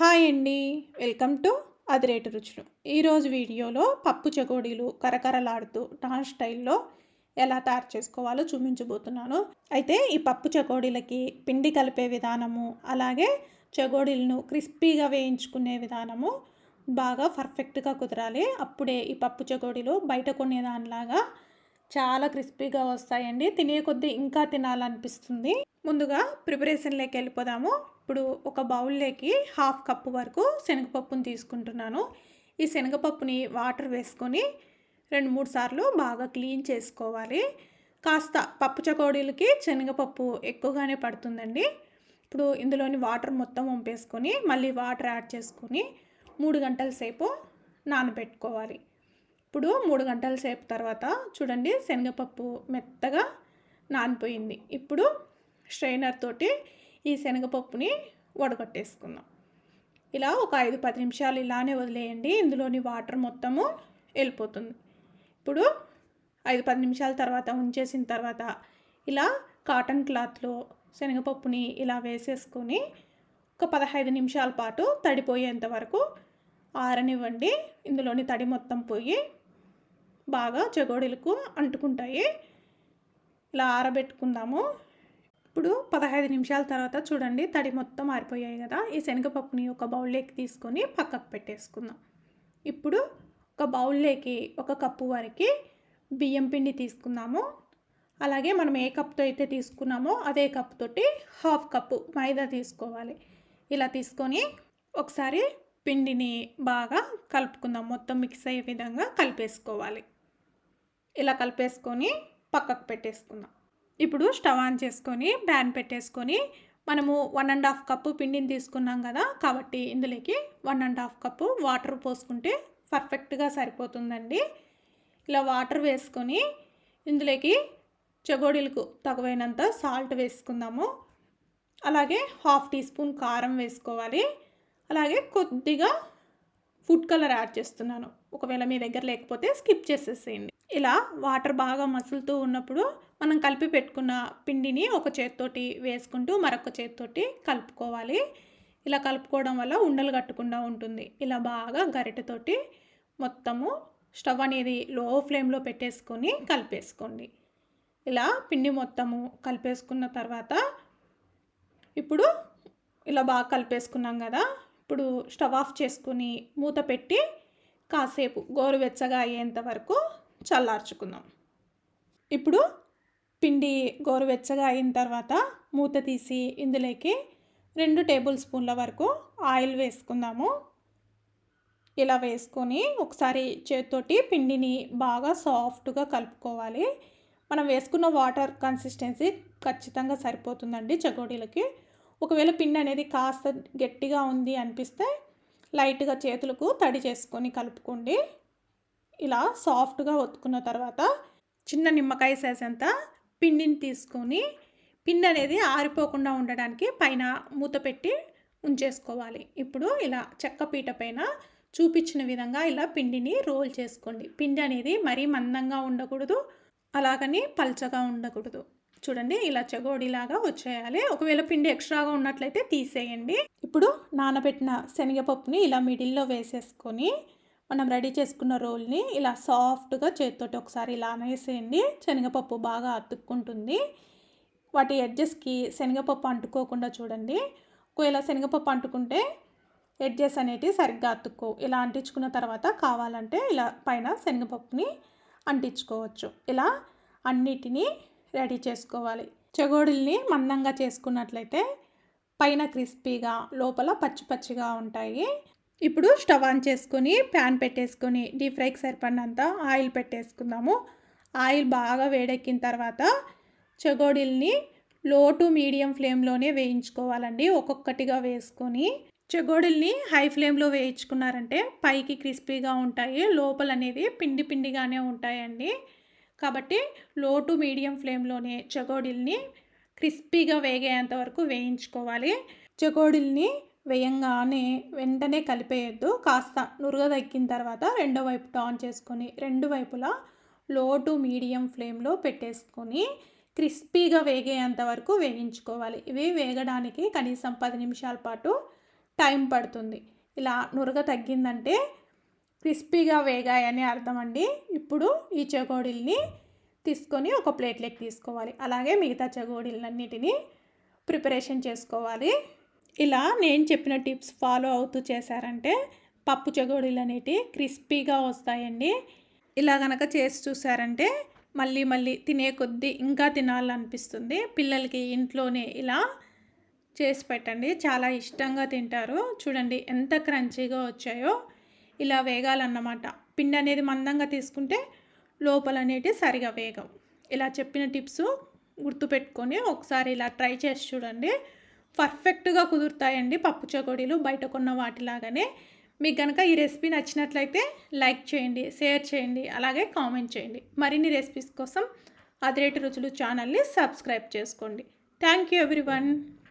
Hi అండి. Welcome to అదిరేటు రుచులు. ఈరోజు వీడియోలో పప్పు చెకోడీలు కరకరలాడుతూ నాన్ స్టైల్లో ఎలా తయారు చేసుకోవాలో చూపించబోతున్నాను. అయితే ఈ పప్పు చెకోడీలకి పిండి కలిపే విధానము అలాగే చెకోడీలను క్రిస్పీగా వేయించుకునే విధానము బాగా పర్ఫెక్ట్గా కుదరాలి. అప్పుడే ఈ పప్పు చెకోడీలు బయట కొనే దానిలాగా చాలా క్రిస్పీగా వస్తాయండి. తినే కొద్దీ ఇంకా తినాలనిపిస్తుంది. ముందుగా ప్రిపరేషన్లోకి వెళ్ళిపోదాము. ఇప్పుడు ఒక బౌల్లోకి హాఫ్ కప్పు వరకు శనగపప్పుని తీసుకుంటున్నాను. ఈ శనగపప్పుని వాటర్ వేసుకొని రెండు మూడు సార్లు బాగా క్లీన్ చేసుకోవాలి. కాస్త పప్పు చకోడీలకి శనగపప్పు ఎక్కువగానే పడుతుందండి. ఇప్పుడు ఇందులోని వాటర్ మొత్తం వంపేసుకొని మళ్ళీ వాటర్ యాడ్ చేసుకొని మూడు గంటల సేపు నానబెట్టుకోవాలి. ఇప్పుడు మూడు గంటల సేపు తర్వాత చూడండి శనగపప్పు మెత్తగా నానిపోయింది. ఇప్పుడు స్ట్రైనర్ తోటి ఈ శనగపప్పుని వడగొట్టేసుకుందాం. ఇలా ఒక ఐదు పది నిమిషాలు ఇలానే వదిలేయండి. ఇందులోని వాటర్ మొత్తము వెళ్ళిపోతుంది. ఇప్పుడు ఐదు పది నిమిషాల తర్వాత ఉంచేసిన తర్వాత ఇలా కాటన్ క్లాత్లో శనగపప్పుని ఇలా వేసేసుకొని ఒక పదహైదు నిమిషాల పాటు తడిపోయేంత వరకు ఆరనివ్వండి. ఇందులోని తడి మొత్తం పోయి బాగా చెగోడీలకు అంటుకుంటాయి. ఇలా ఆరబెట్టుకుందాము. ఇప్పుడు పదహైదు నిమిషాల తర్వాత చూడండి తడి మొత్తం ఆరిపోయాయి కదా. ఈ శనగపప్పుని ఒక బౌల్లోకి తీసుకొని పక్కకు పెట్టేసుకుందాం. ఇప్పుడు ఒక బౌల్లోకి ఒక కప్పు వరకు బియ్యం పిండి తీసుకుందాము. అలాగే మనం ఏ కప్తో అయితే తీసుకున్నామో అదే కప్ తోటి హాఫ్ కప్పు మైదా తీసుకోవాలి. ఇలా తీసుకొని ఒకసారి పిండిని బాగా కలుపుకుందాం. మొత్తం మిక్స్ అయ్యే విధంగా కలిపేసుకోవాలి. ఇలా కలిపేసుకొని పక్కకు పెట్టేసుకుందాం. ఇప్పుడు స్టవ్ ఆన్ చేసుకొని ప్యాన్ పెట్టేసుకొని మనము వన్ అండ్ హాఫ్ కప్పు పిండిని తీసుకున్నాం కదా కాబట్టి ఇందులోకి one and half cup water పోసుకుంటే పర్ఫెక్ట్గా సరిపోతుందండి. ఇలా వాటర్ వేసుకొని ఇందులోకి చెగోడీలకు తగువైనంత సాల్ట్ వేసుకుందాము. అలాగే హాఫ్ టీ స్పూన్ కారం వేసుకోవాలి. అలాగే కొద్దిగా ఫుడ్ కలర్ యాడ్ చేస్తున్నాను. ఒకవేళ మీ దగ్గర లేకపోతే స్కిప్ చేసేసేయండి. ఇలా వాటర్ బాగా మసులుతూ ఉన్నప్పుడు మనం కలిపి పెట్టుకున్న పిండిని ఒక చేత్తోటి వేసుకుంటూ మరొక చేత్తోటి కలుపుకోవాలి. ఇలా కలుపుకోవడం వల్ల ఉండలు కట్టకుండా ఉంటుంది. ఇలా బాగా గరిటెతోటి మొత్తము స్టవ్ అనేది లో ఫ్లేమ్లో పెట్టేసుకొని కలిపేసుకోండి. ఇలా పిండి మొత్తము కలిపేసుకున్న తర్వాత ఇప్పుడు ఇలా బాగా కలిపేసుకున్నాం కదా ఇప్పుడు స్టవ్ ఆఫ్ చేసుకుని మూత పెట్టి కాసేపు గోరువెచ్చగా అయ్యేంత వరకు చల్లార్చుకుందాం. ఇప్పుడు పిండి గోరువెచ్చగా అయిన తర్వాత మూత తీసి ఇందులోకి రెండు టేబుల్ స్పూన్ల వరకు ఆయిల్ వేసుకుందాము. ఇలా వేసుకొని ఒకసారి చేతితోటి పిండిని బాగా సాఫ్ట్గా కలుపుకోవాలి. మనం వేసుకున్న వాటర్ కన్సిస్టెన్సీ ఖచ్చితంగా సరిపోతుందండి చకోడీలకి. ఒకవేళ పిండి అనేది కాస్త గట్టిగా ఉంది అనిపిస్తే లైట్గా చేతులకు తడి చేసుకొని కలుపుకోండి. ఇలా సాఫ్ట్గా ఒత్తుకున్న తర్వాత చిన్న నిమ్మకాయ సేసేంత పిండిని తీసుకొని పిండి అనేది ఆరిపోకుండా ఉండడానికి పైన మూత పెట్టి ఉంచేసుకోవాలి. ఇప్పుడు ఇలా చెక్క పీట పైన చూపించిన విధంగా ఇలా పిండిని రోల్ చేసుకోండి. పిండి అనేది మరీ మందంగా ఉండకూడదు అలాగని పల్చగా ఉండకూడదు. చూడండి ఇలా చెగోడిలాగా వచ్చేయాలి. ఒకవేళ పిండి ఎక్స్ట్రాగా ఉన్నట్లయితే తీసేయండి. ఇప్పుడు నానబెట్టిన శనగపప్పుని ఇలా మిడిల్లో వేసేసుకొని మనం రెడీ చేసుకున్న రోల్ని ఇలా సాఫ్ట్గా చేతితోటి ఒకసారి ఇలా అనేసేయండి. శనగపప్పు బాగా అతుక్కుంటుంది. వాటి ఎడ్జెస్కి శనగపప్పు అంటుకోకుండా చూడండి. ఒకవేళ శనగపప్పు అంటుకుంటే ఎడ్జెస్ అనేటివి సరిగ్గా అతుక్కో ఇలా అంటించుకున్న తర్వాత కావాలంటే ఇలా పైన శనగపప్పుని అంటించుకోవచ్చు. ఇలా అన్నిటినీ రెడీ చేసుకోవాలి. చెగోడుల్ని మందంగా చేసుకున్నట్లయితే పైన క్రిస్పీగా లోపల పచ్చి పచ్చిగా ఉంటాయి. ఇప్పుడు స్టవ్ ఆన్ చేసుకొని ప్యాన్ పెట్టేసుకొని డీప్ ఫ్రైకి సరిపడినంత ఆయిల్ పెట్టేసుకుందాము. ఆయిల్ బాగా వేడెక్కిన తర్వాత చెగోడీల్ని లో టు మీడియం ఫ్లేమ్లోనే వేయించుకోవాలండి. ఒక్కొక్కటిగా వేసుకొని చెగోడీల్ని హై ఫ్లేమ్లో వేయించుకున్నారంటే పైకి క్రిస్పీగా ఉంటాయి. లోపల అనేది పిండి పిండిగానే ఉంటాయండి. కాబట్టి లో టు మీడియం ఫ్లేమ్లోనే చకోడీల్ని క్రిస్పీగా వేగేంత వరకు వేయించుకోవాలి. చకోడీల్ని వేయంగానే వెంటనే కలిపేయద్దు. కాస్త నురుగ తగ్గిన తర్వాత రెండో వైపు టర్న్ చేసుకొని రెండు వైపులా లో టు మీడియం ఫ్లేమ్లో పెట్టేసుకొని క్రిస్పీగా వేగేంత వరకు వేయించుకోవాలి. ఇవి వేగడానికి కనీసం పది నిమిషాల పాటు టైం పడుతుంది. ఇలా నురగ తగ్గిందంటే క్రిస్పీగా వేగాయని అర్థం అండి ఇప్పుడు ఈ చెగోడీల్ని తీసుకొని ఒక ప్లేట్లోకి తీసుకోవాలి. అలాగే మిగతా చెగోడీలన్నిటిని ప్రిపరేషన్ చేసుకోవాలి. ఇలా నేను చెప్పిన టిప్స్ ఫాలో అవుతూ చేశారంటే పప్పు చెగోడీలు అనేటివి క్రిస్పీగా వస్తాయండి. ఇలా కనుక చేసి చూసారంటే మళ్ళీ మళ్ళీ తినే కొద్దీ ఇంకా తినాలనిపిస్తుంది. పిల్లలకి ఇంట్లోనే ఇలా చేసి పెట్టండి. చాలా ఇష్టంగా తింటారు. చూడండి ఎంత క్రంచీగా వచ్చాయో. ఇలా వేగాలన్నమాట. పిండి అనేది మందంగా తీసుకుంటే లోపల సరిగా వేగం. ఇలా చెప్పిన టిప్స్ గుర్తుపెట్టుకొని ఒకసారి ఇలా ట్రై చేసి చూడండి. పర్ఫెక్ట్గా కుదురుతాయండి పప్పు చకోడీలు బయట కొన్న వాటిలాగానే. మీకు కనుక ఈ రెసిపీ నచ్చినట్లయితే లైక్ చేయండి షేర్ చేయండి అలాగే కామెంట్ చేయండి. మరిన్ని రెసిపీస్ కోసం అదిరేటి రుచులు ఛానల్ని సబ్స్క్రైబ్ చేసుకోండి. Thank you everyone.